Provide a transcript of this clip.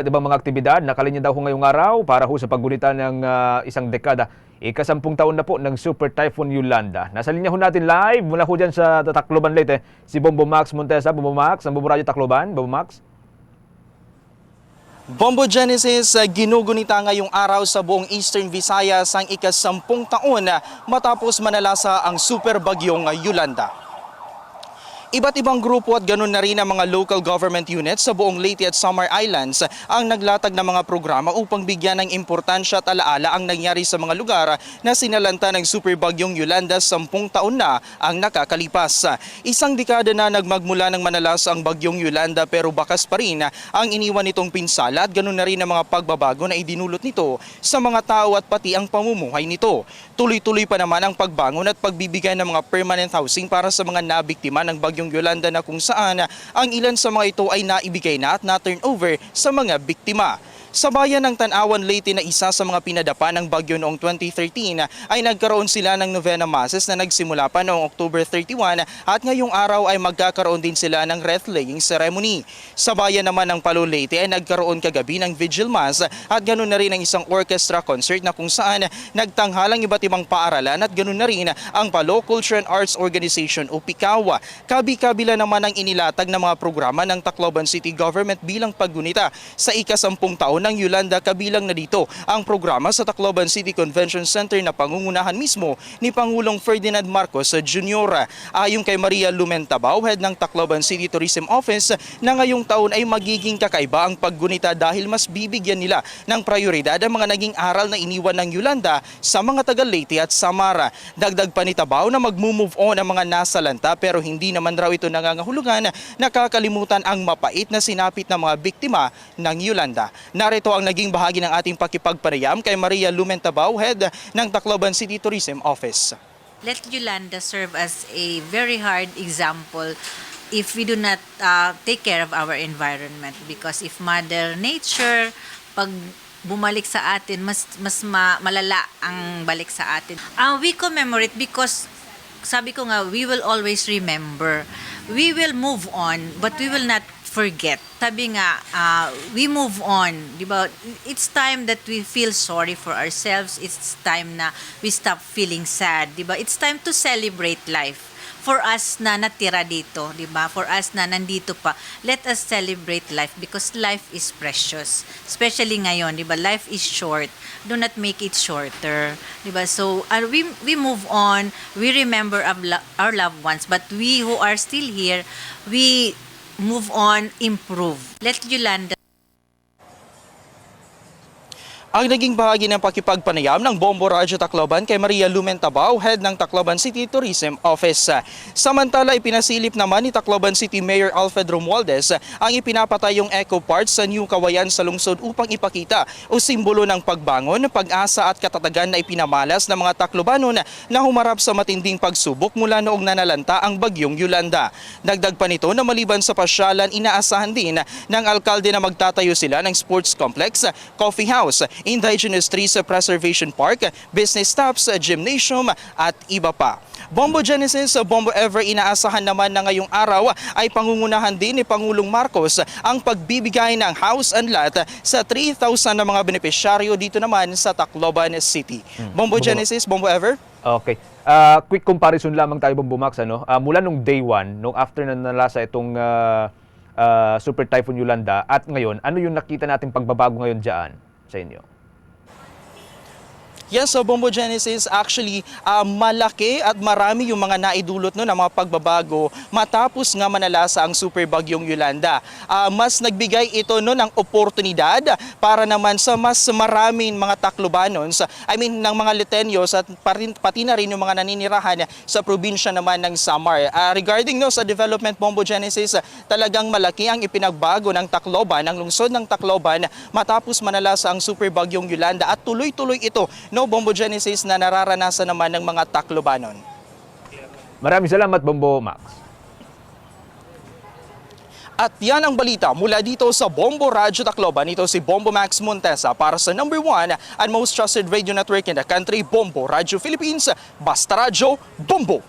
At ibang mga aktibidad, nakalinya daw ho ngayong araw para ho sa paggunita ng ah, isang dekada. Ikasampung taon na po ng Super Typhoon Yolanda. Nasa linya ho natin live mula ho dyan sa Tacloban Leyte, si Bombo Max Montesa. Bombo Max, ang Bombo Radyo Tacloban. Bombo Max. Bombo Genesis, uh, ginugunita ngayong araw sa buong Eastern Visayas ang ikasampung taon na matapos manalasa ang super bagyong uh, Yolanda. Iba't ibang grupo at ganun na rin ang mga local government units sa buong Leyte at Samar Islands ang naglatag ng mga programa upang bigyan ng importansya at alaala ang nangyari sa mga lugar na sinalanta ng super bagyong Yolanda sampung taon na ang nakakalipas. Isang dekada na nagmagmula ng manalas ang bagyong Yolanda pero bakas pa rin ang iniwan nitong pinsala at ganun na rin ang mga pagbabago na idinulot nito sa mga tao at pati ang pamumuhay nito. Tuloy-tuloy pa naman ang pagbangon at pagbibigay ng mga permanent housing para sa mga nabiktima ng bagyong Yolanda na kung saan ang ilan sa mga ito ay naibigay na at na-turn over sa mga biktima. Sa bayan ng Tanawan Leyte na isa sa mga pinadapa ng bagyo noong 2013 ay nagkaroon sila ng novena masses na nagsimula pa noong October 31 at ngayong araw ay magkakaroon din sila ng wreath-laying ceremony. Sa bayan naman ng Palo Leyte ay nagkaroon kagabi ng vigil mass at ganoon na rin ang isang orchestra concert na kung saan nagtanghalang iba't ibang paaralan at ganoon na rin ang Palo Culture and Arts Organization o PICAWA. Kabi-kabila naman ang inilatag ng mga programa ng Tacloban City Government bilang paggunita sa ikasampung taon ng Yolanda kabilang na dito ang programa sa Tacloban City Convention Center na pangungunahan mismo ni Pangulong Ferdinand Marcos Jr. Ayon kay Maria Lumentabao, head ng Tacloban City Tourism Office, na ngayong taon ay magiging kakaiba ang paggunita dahil mas bibigyan nila ng prioridad ang mga naging aral na iniwan ng Yolanda sa mga taga Leyte at Samara. Dagdag pa ni Tabao na mag-move on ang mga nasalanta pero hindi naman raw ito nangangahulugan nakakalimutan ang mapait na sinapit ng mga biktima ng Yolanda. Narito ang naging bahagi ng ating pakipagpanayam kay Maria Lumentabao, head ng Tacloban City Tourism Office. let Yolanda serve as a very hard example if we do not uh, take care of our environment. Because if mother nature pag bumalik sa atin mas mas ma- malala ang balik sa atin. Uh, we commemorate because sabi ko nga we will always remember. We will move on but we will not forget. Sabi nga, uh, we move on, di ba? It's time that we feel sorry for ourselves. It's time na we stop feeling sad, di ba? It's time to celebrate life. For us na natira dito, di ba? For us na nandito pa, let us celebrate life because life is precious. Especially ngayon, di ba? Life is short. Do not make it shorter, di ba? So, uh, we, we move on. We remember our, lo- our loved ones. But we who are still here, we move on, improve. Let Yolanda Ang naging bahagi ng pakipagpanayam ng Bombo Radyo Tacloban kay Maria Lumentabao, head ng Tacloban City Tourism Office. Samantala, ipinasilip naman ni Tacloban City Mayor Alfred Romualdez ang ipinapatay yung Eco Park sa New Kawayan sa lungsod upang ipakita o simbolo ng pagbangon, pag-asa at katatagan na ipinamalas ng mga Taclobanon na humarap sa matinding pagsubok mula noong nanalanta ang bagyong Yolanda. Dagdag pa nito na maliban sa pasyalan, inaasahan din ng alkalde na magtatayo sila ng sports complex, coffee house, indigenous trees preservation park, business stops, gymnasium at iba pa. Bombo Genesis, Bombo Ever, inaasahan naman na ngayong araw ay pangungunahan din ni Pangulong Marcos ang pagbibigay ng house and lot sa 3,000 na mga benepisyaryo dito naman sa Tacloban City. Bombo Bombo- Genesis, Bombo Ever. Okay. Ah, quick comparison lamang tayo, Bombo Max. Ano? Ah, mula nung day one, nung after na nalasa itong ah, ah, Super Typhoon Yolanda, at ngayon, ano yung nakita nating pagbabago ngayon dyan sa inyo? Yes, so Bombo Genesis, actually, ah, malaki at marami yung mga naidulot no, ng mga pagbabago matapos nga manalasa ang super bagyong Yolanda. Ah, mas nagbigay ito no, ng oportunidad para naman sa mas maraming mga Taclobanons, I mean, ng mga Litenyos at pati, na rin yung mga naninirahan sa probinsya naman ng Samar. Ah, regarding no, sa development Bombo Genesis, talagang malaki ang ipinagbago ng Tacloban, ng lungsod ng Tacloban matapos manalasa ang super bagyong Yolanda at tuloy-tuloy ito no Bombo Genesis na nararanasan naman ng mga Taclobanon. Maraming salamat, Bombo Max. At yan ang balita mula dito sa Bombo Radyo Tacloban. Ito si Bombo Max Montesa para sa number one and most trusted radio network in the country, Bombo Radyo Philippines. Basta Radyo, Bombo!